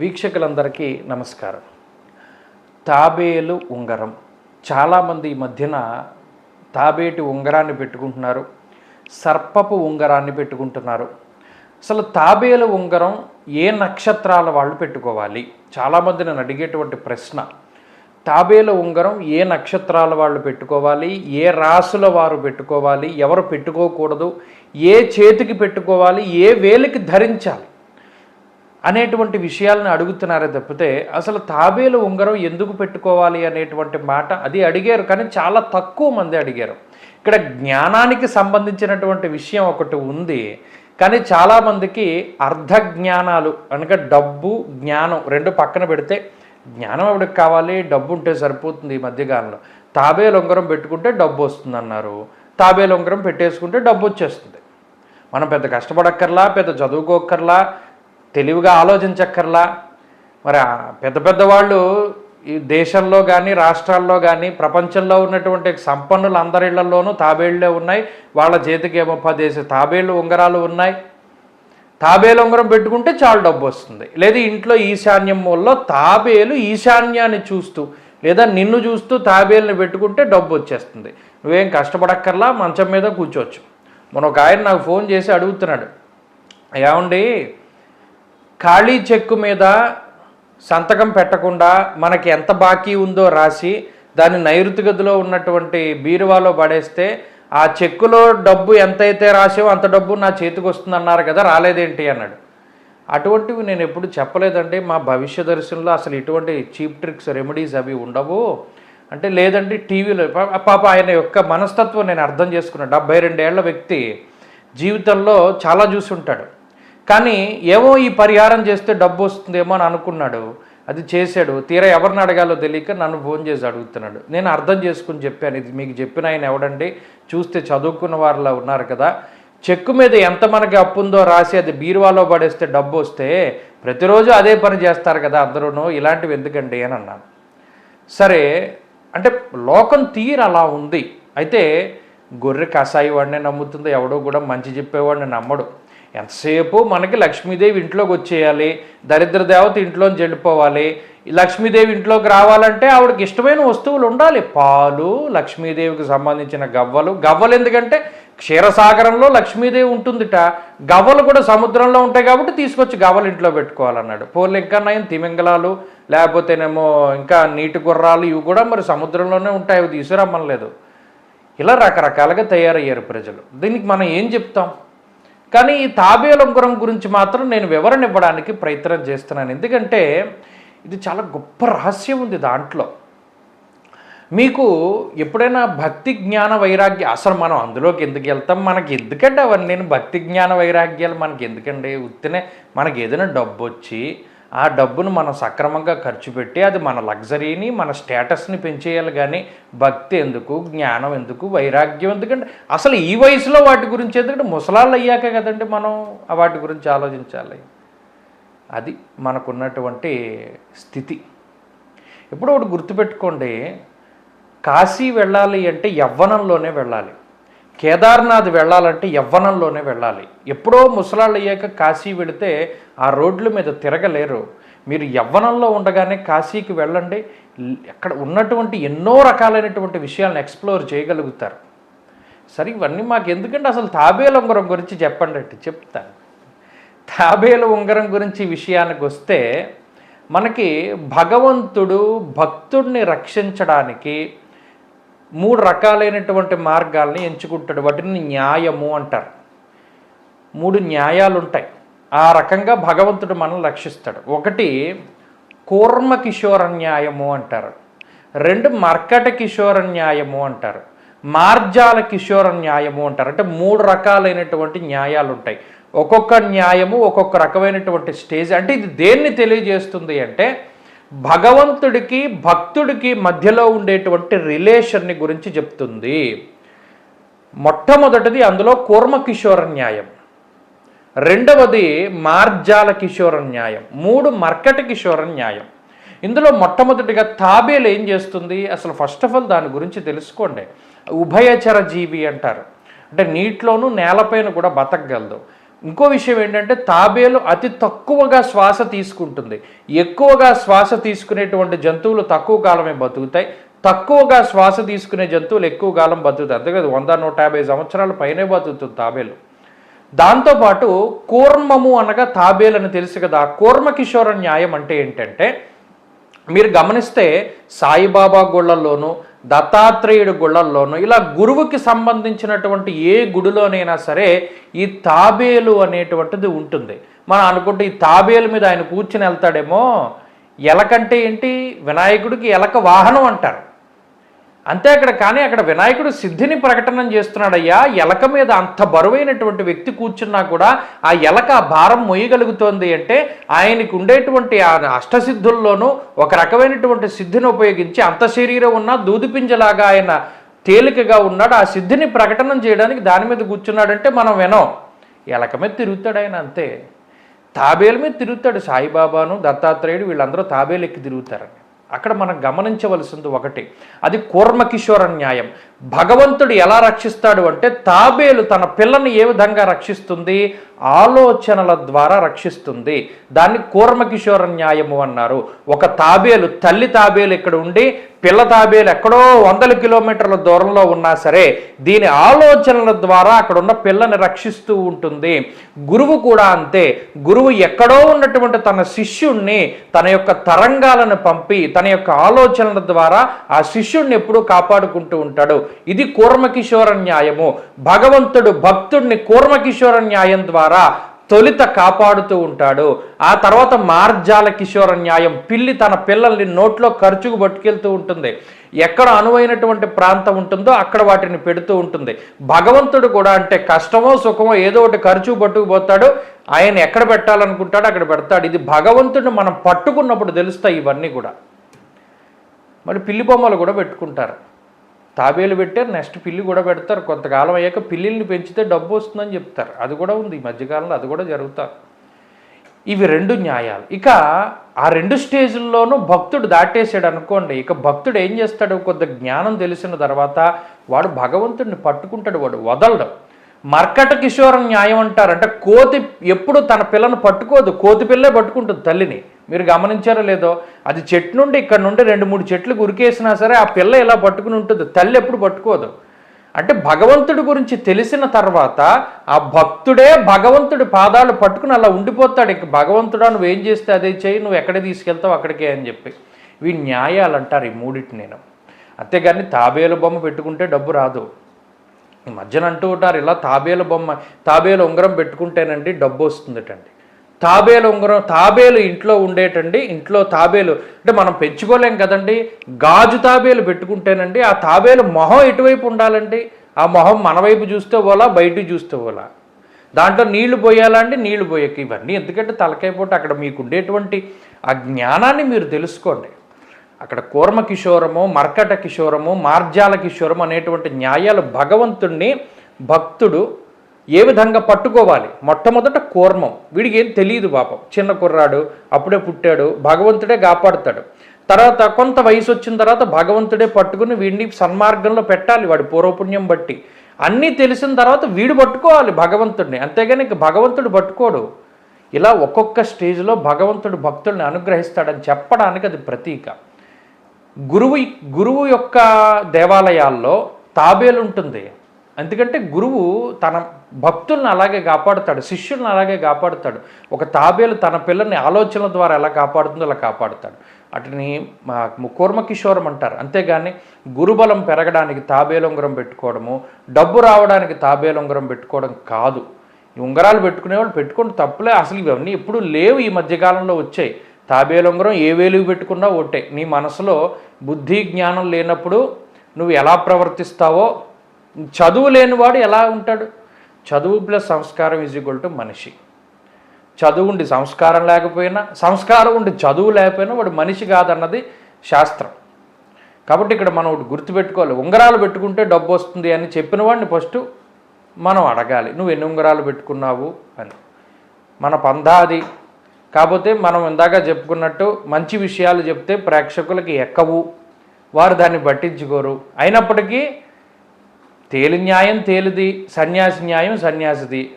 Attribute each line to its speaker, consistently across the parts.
Speaker 1: వీక్షకులందరికీ నమస్కారం. తాబేలు ఉంగరం. చాలామంది ఈ మధ్యన తాబేటి ఉంగరాన్ని పెట్టుకుంటున్నారు. సర్పపు ఉంగరాన్ని పెట్టుకుంటున్నారు. అసలు తాబేలు ఉంగరం ఏ నక్షత్రాల వాళ్ళు పెట్టుకోవాలి? చాలామంది నన్ను అడిగేటువంటి ప్రశ్న. తాబేలు ఉంగరం ఏ నక్షత్రాల వాళ్ళు పెట్టుకోవాలి? ఏ రాసుల వారు పెట్టుకోవాలి? ఎవరు పెట్టుకోకూడదు? ఏ చేతికి పెట్టుకోవాలి? ఏ వేలికి ధరించాలి? అనేటువంటి విషయాలను అడుగుతున్నారే తప్పితే అసలు తాబేలు ఉంగరం ఎందుకు పెట్టుకోవాలి అనేటువంటి మాట అది అడిగారు కానీ చాలా తక్కువ మంది అడిగారు. ఇక్కడ జ్ఞానానికి సంబంధించినటువంటి విషయం ఒకటి ఉంది కానీ చాలామందికి అర్ధ జ్ఞానాలు అనగా డబ్బు జ్ఞానం రెండు పక్కన పెడితే జ్ఞానం ఎవరికి కావాలి? డబ్బు ఉంటే సరిపోతుంది ఈ మధ్యకాలంలో. తాబేలు ఉంగరం పెట్టుకుంటే డబ్బు వస్తుంది అన్నారు తాబేలు ఉంగరం పెట్టేసుకుంటే డబ్బు వచ్చేస్తుంది. మనం పెద్ద కష్టపడక్కర్లా పెద్ద చదువుకోక్కర్లా తెలివిగా ఆలోచించక్కర్లా. మరి పెద్ద పెద్ద వాళ్ళు ఈ దేశంలో కానీ రాష్ట్రాల్లో కానీ ప్రపంచంలో ఉన్నటువంటి సంపన్నులు అందరిళ్ళలోనూ తాబేళ్ళే ఉన్నాయి. వాళ్ళ చేతికి ఏమో పదేసి తాబేళ్ళు ఉంగరాలు ఉన్నాయి. తాబేలు ఉంగరం పెట్టుకుంటే చాలా డబ్బు వస్తుంది. లేదా ఇంట్లో ఈశాన్యం మూలలో తాబేలు ఈశాన్యాన్ని చూస్తూ లేదా నిన్ను చూస్తూ తాబేలుని పెట్టుకుంటే డబ్బు వచ్చేస్తుంది. నువ్వేం కష్టపడక్కర్లా మంచం మీద కూర్చోవచ్చు. మన ఒక ఆయన నాకు ఫోన్ చేసి అడుగుతున్నాడు. ఏమండి ఖాళీ చెక్కు మీద సంతకం పెట్టకుండా మనకి ఎంత బాకీ ఉందో రాసి దాన్ని నైరుతి గదిలో ఉన్నటువంటి బీరువాలో పడేస్తే ఆ చెక్కులో డబ్బు ఎంతైతే రాసావో అంత డబ్బు నా చేతికి వస్తుంది అన్నారు కదా రాలేదేంటి అన్నాడు. అటువంటివి నేను ఎప్పుడు చెప్పలేదండి. మా భవిష్య దర్శనంలో అసలు ఇటువంటి చీప్ ట్రిక్స్ రెమెడీస్ అవి ఉండవు. అంటే లేదండి టీవీలో పాప ఆయన యొక్క మనస్తత్వం నేను అర్థం చేసుకున్నాను. డెబ్బై రెండేళ్ళ వ్యక్తి జీవితంలో చాలా చూసుంటాడు. కానీ ఏమో ఈ పరిహారం చేస్తే డబ్బు వస్తుందేమో అని అనుకున్నాడు. అది చేశాడు. తీరా ఎవరిని అడగాలో తెలియక నన్ను ఫోన్ చేసి అడుగుతున్నాడు. నేను అర్థం చేసుకుని చెప్పాను. ఇది మీకు చెప్పిన ఆయన ఎవడండి? చూస్తే చదువుకున్న వారిలా ఉన్నారు కదా. చెక్కు మీద ఎంత మనకి అప్పు ఉందో రాసి అది బీరువాలో పడేస్తే డబ్బు వస్తే ప్రతిరోజు అదే పని చేస్తారు కదా అందరూ ఇలాంటివి ఎందుకండి అని అన్నాను. సరే అంటే లోకం తీరు అలా ఉంది. అయితే గొర్రె కషాయి వాడినే నమ్ముతుంది. ఎవడో కూడా మంచి చెప్పేవాడిని నమ్మడు. ఎంతసేపు మనకి లక్ష్మీదేవి ఇంట్లోకి వచ్చేయాలి? దరిద్ర దేవత ఇంట్లోంచి వెళ్ళిపోవాలి లక్ష్మీదేవి ఇంట్లోకి రావాలంటే ఆవిడకి ఇష్టమైన వస్తువులు ఉండాలి. పాలు లక్ష్మీదేవికి సంబంధించిన గవ్వలు. గవ్వలు ఎందుకంటే క్షీరసాగరంలో లక్ష్మీదేవి ఉంటుందిట. గవ్వలు కూడా సముద్రంలో ఉంటాయి కాబట్టి తీసుకొచ్చి గవ్వలు ఇంట్లో పెట్టుకోవాలన్నాడు. పోలు ఇంకా నయం తిమింగలాలు లేకపోతేనేమో ఇంకా నీటి గుర్రాలు ఇవి కూడా మరి సముద్రంలోనే ఉంటాయి. అవి తీసుకురమ్మలేదు ఇలా రకరకాలుగా తయారయ్యారు ప్రజలు. దీనికి మనం ఏం చెప్తాం? కానీ ఈ తాబేలంకురం గురించి మాత్రం నేను వివరణ ఇవ్వడానికి ప్రయత్నం చేస్తున్నాను. ఎందుకంటే ఇది చాలా గొప్ప రహస్యం ఉంది దాంట్లో. మీకు ఎప్పుడైనా భక్తి జ్ఞాన వైరాగ్య అసలు మనం అందులోకి ఎందుకు వెళ్తాం? మనకి ఎందుకంటే అవన్నీ? నేను భక్తి జ్ఞాన వైరాగ్యాలు మనకి ఎందుకండి? ఉత్తినే మనకి ఏదైనా డబ్బు వచ్చి ఆ డబ్బును మనం సక్రమంగా ఖర్చు పెట్టి అది మన లగ్జరీని మన స్టేటస్ని పెంచేయాలి కానీ భక్తి ఎందుకు జ్ఞానం ఎందుకు వైరాగ్యం ఎందుకంటే అసలు ఈ వయసులో వాటి గురించి ఎందుకంటే ముసలాళ్ళు అయ్యాక కదండి మనం వాటి గురించి ఆలోచించాలి. అది మనకున్నటువంటి స్థితి. ఎప్పుడో ఒకటి గుర్తుపెట్టుకోండి కాశీ వెళ్ళాలి అంటే యవ్వనంలోనే వెళ్ళాలి. కేదార్నాథ్ వెళ్ళాలంటే యవ్వనంలోనే వెళ్ళాలి. ఎప్పుడో ముసలాళ్ళు అయ్యాక కాశీ వెళితే ఆ రోడ్ల మీద తిరగలేరు. మీరు యవ్వనంలో ఉండగానే కాశీకి వెళ్ళండి. అక్కడ ఉన్నటువంటి ఎన్నో రకాలైనటువంటి విషయాలను ఎక్స్ప్లోర్ చేయగలుగుతారు. సరే ఇవన్నీ మాకు ఎందుకంటే అసలు తాబేలు ఉంగరం గురించి చెప్పండి అంటే చెప్తాను. తాబేలు ఉంగరం గురించి విషయానికి వస్తే మనకి భగవంతుడు భక్తుడిని రక్షించడానికి మూడు రకాలైనటువంటి మార్గాల్ని ఎంచుకుంటాడు. వాటిని న్యాయము అంటారు. మూడు న్యాయాలు ఉంటాయి ఆ రకంగా భగవంతుడు మనం లక్షిస్తాడు ఒకటి కూర్మ కిషోర న్యాయము అంటారు. రెండు మర్కట కిషోర న్యాయము అంటారు. మార్జాల కిషోర న్యాయము అంటారు. అంటే మూడు రకాలైనటువంటి న్యాయాలు ఉంటాయి ఒక్కొక్క న్యాయము ఒక్కొక్క రకమైనటువంటి స్టేజ్. అంటే ఇది దేన్ని తెలియజేస్తుంది అంటే భగవంతుడికి భక్తుడికి మధ్యలో ఉండేటువంటి రిలేషన్ని గురించి చెప్తుంది. మొట్టమొదటిది అందులో కూర్మ కిషోర న్యాయం. రెండవది మార్జాల కిషోర న్యాయం. మూడు మర్కట కిషోర న్యాయం. ఇందులో మొట్టమొదటిగా తాబేలు ఏం చేస్తుంది? అసలు ఫస్ట్ ఆఫ్ ఆల్ దాని గురించి తెలుసుకోండి. ఉభయచర జీవి అంటారు. అంటే నీటిలోనూ నేలపైన కూడా బతకగలదు. ఇంకో విషయం ఏంటంటే తాబేలు అతి తక్కువగా శ్వాస తీసుకుంటుంది. ఎక్కువగా శ్వాస తీసుకునేటువంటి జంతువులు తక్కువ కాలమే బతుకుతాయి. తక్కువగా శ్వాస తీసుకునే జంతువులు ఎక్కువ కాలం బతుకుతాయి. అంతే వంద నూట యాభై సంవత్సరాల పైనే బతుకుతుంది తాబేలు. దాంతోపాటు కూర్మము అనగా తాబేలు అని తెలుసు కదా. కూర్మ కిషోర న్యాయం అంటే ఏంటంటే మీరు గమనిస్తే సాయిబాబా గుళ్ళల్లోనూ దత్తాత్రేయుడు గుళ్ళల్లోనూ ఇలా గురువుకి సంబంధించినటువంటి ఏ గుడిలోనైనా సరే ఈ తాబేలు అనేటువంటిది ఉంటుంది. మనం అనుకుంటే ఈ తాబేలు మీద ఆయన కూర్చుని వెళ్తాడేమో ఎలకంటే ఏంటి? వినాయకుడికి ఎలక వాహనం అంటారు. అంతే అక్కడ కానీ అక్కడ వినాయకుడు సిద్ధిని ప్రకటన చేస్తున్నాడయ్యా. ఎలక మీద అంత బరువైనటువంటి వ్యక్తి కూర్చున్నా కూడా ఆ ఎలక ఆ భారం మొయ్యగలుగుతోంది అంటే ఆయనకు ఉండేటువంటి ఆ అష్టసిద్ధుల్లోనూ ఒక రకమైనటువంటి సిద్ధిని ఉపయోగించి అంత శరీరం ఉన్న దూదిపింజలాగా ఆయన తేలికగా ఉన్నాడు. ఆ సిద్ధిని ప్రకటన చేయడానికి దాని మీద కూర్చున్నాడంటే మనం వినం. ఎలక మీద తిరుగుతాడు ఆయన అంతే. తాబేలు మీద తిరుగుతాడు. సాయిబాబాను దత్తాత్రేయుడు వీళ్ళందరూ తాబేలు ఎక్కి తిరుగుతారని అక్కడ మనం గమనించవలసింది ఒకటి. అది కూర్మకిషోర న్యాయం. భగవంతుడు ఎలా రక్షిస్తాడు అంటే తాబేలు తన పిల్లని ఏ విధంగా రక్షిస్తుంది? ఆలోచనల ద్వారా రక్షిస్తుంది. దాన్ని కూర్మకిషోర న్యాయము అన్నారు. ఒక తాబేలు తల్లి తాబేలు ఇక్కడ ఉండి పిల్ల తాబేలు ఎక్కడో వందల కిలోమీటర్ల దూరంలో ఉన్నా సరే దీని ఆలోచనల ద్వారా అక్కడ ఉన్న పిల్లని రక్షిస్తూ ఉంటుంది. గురువు కూడా అంతే. గురువు ఎక్కడో ఉన్నటువంటి తన శిష్యుణ్ణి తన యొక్క తరంగాలను పంపి తన యొక్క ఆలోచనల ద్వారా ఆ శిష్యుణ్ణి ఎప్పుడూ కాపాడుకుంటూ ఉంటాడు. ఇది కూర్మకిషోర న్యాయము. భగవంతుడు భక్తుడిని కూర్మకిషోర న్యాయం ద్వారా తొలిత కాపాడుతూ ఉంటాడు. ఆ తర్వాత మార్జాల కిషోర న్యాయం పిల్లి తన పిల్లల్ని నోట్లో ఖర్చుకు పట్టుకెళ్తూ ఉంటుంది. ఎక్కడ అనువైనటువంటి ప్రాంతం ఉంటుందో అక్కడ వాటిని పెడుతూ ఉంటుంది. భగవంతుడు కూడా అంటే కష్టమో సుఖమో ఏదో ఒకటి ఖర్చు పట్టుకుపోతాడు ఆయన ఎక్కడ పెట్టాలనుకుంటాడో అక్కడ పెడతాడు. ఇది భగవంతుడిని మనం పట్టుకున్నప్పుడు తెలుస్తాయి ఇవన్నీ కూడా. మరి పిల్లి బొమ్మలు కూడా పెట్టుకుంటారు. తాబేలు పెట్టారు నెక్స్ట్ పిల్లి కూడా పెడతారు. కొంతకాలం అయ్యాక పిల్లిల్ని పెంచితే డబ్బు వస్తుందని చెప్తారు. అది కూడా ఉంది. ఈ మధ్యకాలంలో అది కూడా జరుగుతారు ఇవి రెండు న్యాయాలు. ఇక ఆ రెండు స్టేజ్ల్లోనూ భక్తుడు దాటేసాడు అనుకోండి. ఇక భక్తుడు ఏం చేస్తాడు? కొద్ది జ్ఞానం తెలిసిన తర్వాత వాడు భగవంతుడిని పట్టుకుంటాడు. వాడు వదలడం. మర్కట కిషోర న్యాయం అంటారు. అంటే కోతి ఎప్పుడు తన పిల్లను పట్టుకోదు. కోతి పిల్లే పట్టుకుంటుంది తల్లిని. మీరు గమనించారో లేదో అది చెట్టు నుండి ఇక్కడ నుండి రెండు మూడు చెట్లు గురికేసినా సరే ఆ పిల్ల ఇలా పట్టుకుని ఉంటుంది. తల్లి ఎప్పుడు పట్టుకోదు. అంటే భగవంతుడి గురించి తెలిసిన తర్వాత ఆ భక్తుడే భగవంతుడి పాదాలు పట్టుకుని అలా ఉండిపోతాడు. ఇంక భగవంతుడా నువ్వు ఏం చేస్తే అదే చేయి నువ్వు ఎక్కడ తీసుకెళ్తావు అక్కడికే అని చెప్పి. ఇవి న్యాయాలు అంటారు ఈ మూడింటి నేను. అంతేగాని తాబేలు బొమ్మ పెట్టుకుంటే డబ్బు రాదు. ఈ మధ్యన అంటూ ఉంటారు ఇలా తాబేలు బొమ్మ తాబేలు ఉంగరం పెట్టుకుంటేనండి డబ్బు వస్తుందటండి. తాబేలు ఉంగరం తాబేలు ఇంట్లో ఉండేటండి. ఇంట్లో తాబేలు అంటే మనం పెంచుకోలేం కదండి. గాజు తాబేలు పెట్టుకుంటేనండి ఆ తాబేలు మొహం ఎటువైపు ఉండాలండి? ఆ మొహం మన వైపు చూస్తే పోలా బయట చూస్తే పోలా దాంట్లో నీళ్ళు పోయాలండి నీళ్ళు పోయక ఇవన్నీ. ఎందుకంటే తలకైపోతే అక్కడ మీకు ఉండేటువంటి ఆ జ్ఞానాన్ని మీరు తెలుసుకోండి. అక్కడ కూర్మ కిషోరము మర్కట కిషోరము మార్జాల కిషోరము అనేటువంటి న్యాయాలు భగవంతుణ్ణి భక్తుడు ఏ విధంగా పట్టుకోవాలి? మొట్టమొదట కూర్మం. వీడికి ఏం తెలియదు పాపం. చిన్న కుర్రాడు అప్పుడే పుట్టాడు భగవంతుడే కాపాడుతాడు. తర్వాత కొంత వయసు వచ్చిన తర్వాత భగవంతుడే పట్టుకుని వీడిని సన్మార్గంలో పెట్టాలి వాడి పూర్వపుణ్యం బట్టి. అన్నీ తెలిసిన తర్వాత వీడు పట్టుకోవాలి భగవంతుడిని. అంతేగాని ఇంక భగవంతుడు పట్టుకోడు. ఇలా ఒక్కొక్క స్టేజ్లో భగవంతుడు భక్తుల్ని అనుగ్రహిస్తాడని చెప్పడానికి అది ప్రతీక. గురువు గురువు యొక్క దేవాలయాల్లో తాబేలు ఉంటుంది. ఎందుకంటే గురువు తన భక్తుల్ని అలాగే కాపాడుతాడు శిష్యుల్ని అలాగే కాపాడుతాడు. ఒక తాబేలు తన పిల్లల్ని ఆలోచనల ద్వారా ఎలా కాపాడుతుందో అలా కాపాడుతాడు. అటుని మా కూర్మకిషోరం అంటారు. అంతేగాని గురుబలం పెరగడానికి తాబేలు ఉంగరం పెట్టుకోవడము డబ్బు రావడానికి తాబేలు ఉంగరం పెట్టుకోవడం కాదు. ఈ ఉంగరాలు పెట్టుకునేవాళ్ళు పెట్టుకుంటే తప్పులే. అసలు ఇవన్నీ ఎప్పుడు లేవు ఈ మధ్యకాలంలో వచ్చాయి. తాబేలు ఉంగరం ఏ వేలుగు పెట్టుకున్నా ఒకటే నీ మనసులో బుద్ధి జ్ఞానం లేనప్పుడు నువ్వు ఎలా ప్రవర్తిస్తావో చదువు లేనివాడు ఎలా ఉంటాడు? చదువు ప్లస్ సంస్కారం ఈజ్ ఈక్వల్ టు మనిషి. చదువు ఉండి సంస్కారం లేకపోయినా సంస్కారం ఉండి చదువు లేకపోయినా వాడు మనిషి కాదన్నది శాస్త్రం. కాబట్టి ఇక్కడ మనం ఒకటి గుర్తుపెట్టుకోవాలి. ఉంగరాలు పెట్టుకుంటే డబ్బు వస్తుంది అని చెప్పిన వాడిని ఫస్ట్ మనం అడగాలి. నువ్వు ఎన్ని ఉంగరాలు పెట్టుకున్నావు? అని. మన పందాది కాకపోతే మనం ఇందాక చెప్పుకున్నట్టు మంచి విషయాలు చెప్తే ప్రేక్షకులకి ఎక్కవు. వారు దాన్ని పట్టించుకోరు. అయినప్పటికీ తేలి న్యాయం తేలిది సన్యాసి న్యాయం సన్యాసిది.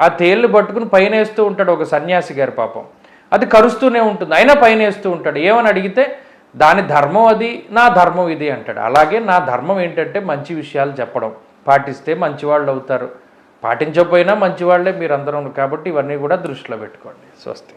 Speaker 1: ఆ తేళ్ళు పట్టుకుని పైన వేస్తూ ఉంటాడు ఒక సన్యాసి గారి పాపం. అది కరుస్తూనే ఉంటుంది. అయినా పైన వేస్తూ ఉంటాడు. ఏమని అడిగితే దాని ధర్మం అది నా ధర్మం ఇది అంటాడు. అలాగే నా ధర్మం ఏంటంటే మంచి విషయాలు చెప్పడం. పాటిస్తే మంచివాళ్ళు అవుతారు. పాటించకపోయినా మంచివాళ్ళే మీరు అందరం కాబట్టి ఇవన్నీ కూడా దృష్టిలో పెట్టుకోండి. స్వస్తి.